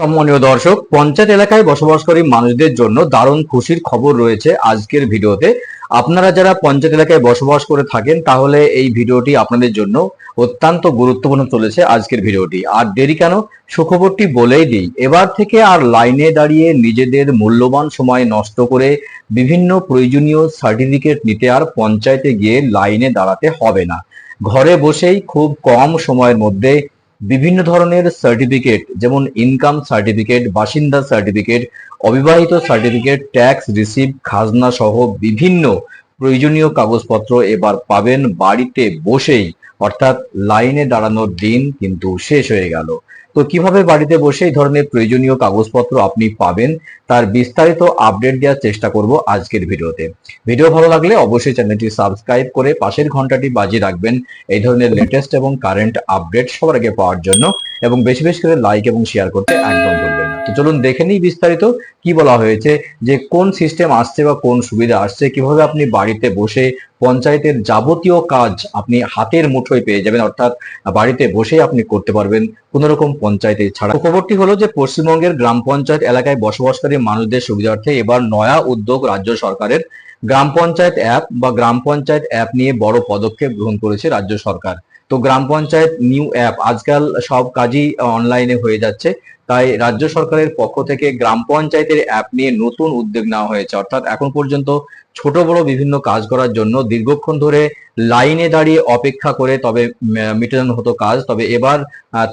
সম্মানীয় দর্শক, পঞ্চায়েত এলাকায় বসবাসকারী মানুষদের জন্য দারুণ খুশির খবর রয়েছে আজকের ভিডিওতে। আপনারা যারা পঞ্চায়েত এলাকায় বসবাস করে থাকেন, তাহলে এই ভিডিওটি আপনাদের জন্য অত্যন্ত গুরুত্বপূর্ণ চলেছে আজকের ভিডিওটি। আর দেরি কেন? সুখবরটি বলেই দিই। এবার থেকে আর লাইনে দাঁড়িয়ে নিজেদের মূল্যবান সময় নষ্ট করে বিভিন্ন প্রয়োজনীয় সার্টিফিকেট নিতে আর পঞ্চায়েতে গিয়ে লাইনে দাঁড়াতে হবে না। ঘরে বসেই খুব কম সময়ের মধ্যে বিভিন্ন ধরনের সার্টিফিকেট যেমন ইনকাম সার্টিফিকেট বাসিন্দা সার্টিফিকেট অবিবাহিত সার্টিফিকেট ট্যাক্স রিসিভ খাজনা সহ বিভিন্ন প্রয়োজনীয় কাগজপত্র এবার পাবেন বাড়িতে বসেই। অর্থাৎ লাইনে দাঁড়ানোর দিন কিন্তু শেষ হয়ে গেল। তো কীভাবে বাড়িতে বসে এই ধরনের প্রয়োজনীয় কাগজপত্র আপনি পাবেন, তার বিস্তারিত আপডেট দেওয়ার চেষ্টা করব আজকের ভিডিওতে। ভিডিও ভালো লাগলে অবশ্যই চ্যানেলটি সাবস্ক্রাইব করে পাশের ঘন্টাটি বাজিয়ে রাখবেন এই ধরনের লেটেস্ট এবং কারেন্ট আপডেট সবার আগে পাওয়ার জন্য এবং বেশি বেশি করে লাইক এবং শেয়ার করতে একদম ভুলবেন তো চলুন দেখে নিই বিস্তারিত কি বলা হয়েছে, যে কোন সিস্টেম আসছে বা কোন সুবিধা আসছে, কীভাবে আপনি বাড়িতে বসে পঞ্চায়েতের যাবতীয় কাজ আপনি হাতের মুঠোয় পেয়ে যাবেন, অর্থাৎ বাড়িতে বসেই আপনি করতে পারবেন কোন রকম পঞ্চায়েতে ছাড়া। খবরটি হলো যে পশ্চিমবঙ্গের গ্রাম পঞ্চায়েত এলাকায় বসবাসকারী মানুষদের সুবিধার্থে এবার নয়া উদ্যোগ রাজ্য সরকারের। গ্রাম পঞ্চায়েত অ্যাপ বা গ্রাম পঞ্চায়েত অ্যাপ নিয়ে বড় পদক্ষেপ গ্রহণ করেছে রাজ্য সরকার। তো গ্রাম পঞ্চায়েত নিউ অ্যাপ আজকাল সব কাজই অনলাইনে হয়ে যাচ্ছে। তাই রাজ্য সরকারের পক্ষ থেকে গ্রাম পঞ্চায়েতের অ্যাপ নিয়ে নতুন উদ্যোগ নেওয়া হয়েছে। অর্থাৎ এখন পর্যন্ত ছোট, বড় বিভিন্ন কাজ করার জন্য দীর্ঘক্ষণ ধরে লাইনে দাঁড়িয়ে অপেক্ষা করে তবে মেটানো হতো কাজ। তবে এবার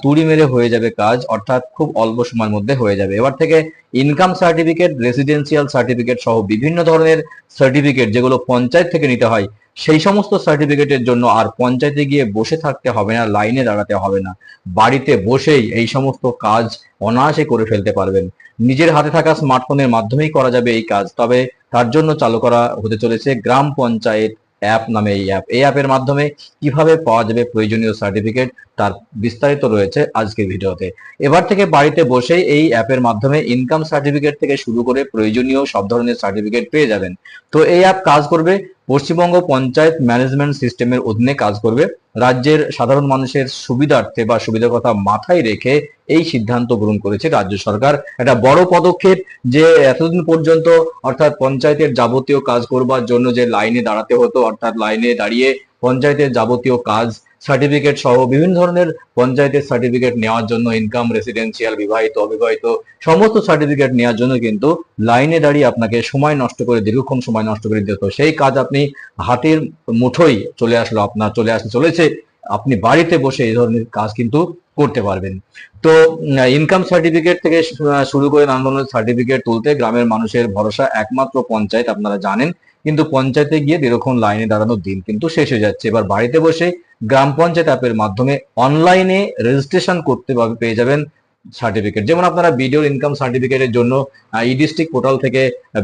তুড়ি মেরে হয়ে যাবে কাজ, অর্থাৎ খুব অল্প সময়ের মধ্যে হয়ে যাবে। এবার থেকে ইনকাম সার্টিফিকেট রেসিডেন্সিয়াল সার্টিফিকেট সহ বিভিন্ন ধরনের সার্টিফিকেট যেগুলো পঞ্চায়েত থেকে নিতে হয় সেই সমস্ত সার্টিফিকেটের জন্য আর পঞ্চায়েতে গিয়ে বসে থাকতে হবে না লাইনে দাঁড়াতে হবে না। বাড়িতে বসেই এই সমস্ত কাজ অনায়াসে করে ফেলতে পারবেন। নিজের হাতে থাকা স্মার্টফোনের মাধ্যমেই করা যাবে এই কাজ, তবে তার জন্য চালু করা হতে চলেছে গ্রাম পঞ্চায়েত অ্যাপ নামে এই অ্যাপ এই অ্যাপের মাধ্যমে কীভাবে পাওয়া যাবে প্রয়োজনীয় সার্টিফিকেট তার বিস্তারিত রয়েছে আজকের ভিডিওতে। এবার থেকে বাড়িতে বসেই এই অ্যাপের মাধ্যমে ইনকাম সার্টিফিকেট থেকে শুরু করে প্রয়োজনীয় সব ধরনের সার্টিফিকেট পেয়ে যাবেন। তো এই অ্যাপ কাজ করবে পশ্চিমবঙ্গ পঞ্চায়েত ম্যানেজমেন্ট সিস্টেমের অধীনে কাজ করবে। রাজ্যের সাধারণ মানুষের সুবিধার্থে বা সুবিধার কথা মাথায় রেখে এই সিদ্ধান্ত গ্রহণ করেছে রাজ্য সরকার। একটা বড় পদক্ষেপ যে এতদিন পর্যন্ত অর্থাৎ পঞ্চায়েতের যাবতীয় কাজ করবার জন্য যে লাইনে দাঁড়াতে হতো, অর্থাৎ লাইনে দাঁড়িয়ে পঞ্চায়েতের যাবতীয় কাজ সার্টিফিকেট সহ বিভিন্ন ধরনের পঞ্চায়েতের সার্টিফিকেট নেওয়ার জন্য ইনকাম রেসিডেন্সিয়াল বিবাহিত, অবিবাহিত, সমস্ত সার্টিফিকেট নেওয়ার জন্য কিন্তু লাইনে দাঁড়িয়ে আপনাকে সময় নষ্ট করে, দীর্ঘক্ষণ সময় নষ্ট করে দিতে হতো। সেই কাজ আপনি হাতের মুঠোই চলে আসলো, আপনার চলে আসতে চলেছে। আপনি বাড়িতে বসে এই ধরনের কাজ কিন্তু করতে পারবেন। তো ইনকাম সার্টিফিকেট থেকে শুরু করে নানা ধরনের সার্টিফিকেট তুলতে গ্রামের মানুষের ভরসা একমাত্র পঞ্চায়েত, আপনারা জানেন। কিন্তু পঞ্চায়েতে গিয়ে দীর্ঘক্ষণ লাইনে দাঁড়ানোর দিন কিন্তু শেষ হয়ে যাচ্ছে। এবার বাড়িতে বসে গ্রাম পঞ্চায়েত অ্যাপের মাধ্যমে অনলাইনে রেজিস্ট্রেশন করতে পেয়ে যাবেন সার্টিফিকেট যেমন আপনারা ভিডিওর ইনকাম সার্টিফিকেটের জন্য ই ডিস্ট্রিক্ট পোর্টাল থেকে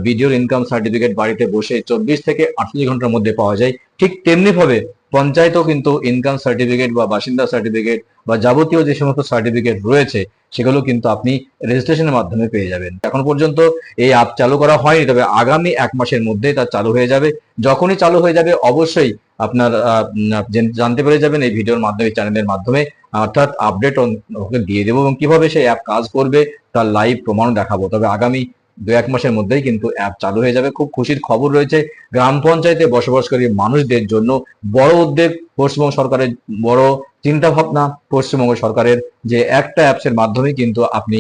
ভিডিওর ইনকাম সার্টিফিকেট বাড়িতে বসে চব্বিশ থেকে আটচল্লিশ ঘণ্টার মধ্যে পাওয়া যায়। ঠিক তেমনি ভাবে পঞ্চায়েতও কিন্তু ইনকাম সার্টিফিকেট বা বাসিন্দা সার্টিফিকেট বা যাবতীয় যে সমস্ত সার্টিফিকেট রয়েছে, সেগুলো কিন্তু আপনি রেজিস্ট্রেশনের মাধ্যমে পেয়ে যাবেন। এখন পর্যন্ত এই অ্যাপ চালু করা হয়নি, তবে আগামী এক মাসের মধ্যে তা চালু হয়ে যাবে। যখনই চালু হয়ে যাবে, অবশ্যই আপনার জানতে পেরে যাবেন এই ভিডিওর মাধ্যমে চ্যানেলের মাধ্যমে। অর্থাৎ আপডেট দিয়ে দেবো এবং কীভাবে সেই অ্যাপ কাজ করবে, তার লাইভ প্রমাণ দেখাবো। তবে আগামী দু এক মাসের মধ্যেই কিন্তু অ্যাপ চালু হয়ে যাবে। খুব খুশির খবর রয়েছে, গ্রাম পঞ্চায়েতে বসবাসকারী মানুষদের জন্য বড় উদ্যোগ পশ্চিমবঙ্গ সরকারের বড় চিন্তা ভাবনা পশ্চিমবঙ্গ সরকারের যে একটা অ্যাপসের মাধ্যমে কিন্তু আপনি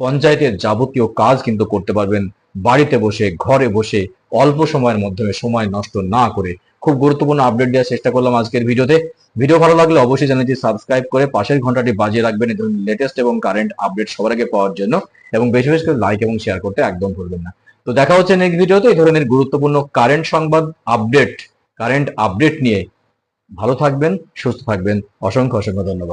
পঞ্চায়েতের যাবতীয় কাজ কিন্তু করতে পারবেন। বাড়িতে বসে, ঘরে বসে অল্প সময়ের মাধ্যমে সময় নষ্ট না করে খুব গুরুত্বপূর্ণ আপডেট দেওয়ার চেষ্টা করলাম আজকের ভিডিওতে। ভিডিও ভালো লাগলে অবশ্যই চ্যানেলটি সাবস্ক্রাইব করে পাশের ঘন্টাটি বাজিয়ে রাখবেন এই ধরনের লেটেস্ট এবং কারেন্ট আপডেট সবার আগে পাওয়ার জন্য এবং বেশি বেশি করে লাইক এবং শেয়ার করতে একদম ভুলবেন না। তো দেখা হচ্ছে নেক্সট ভিডিওতে। এই ধরনের গুরুত্বপূর্ণ কারেন্ট সংবাদ আপডেট কারেন্ট আপডেট নিয়ে ভালো থাকবেন, সুস্থ থাকবেন। অসংখ্য অসংখ্য ধন্যবাদ।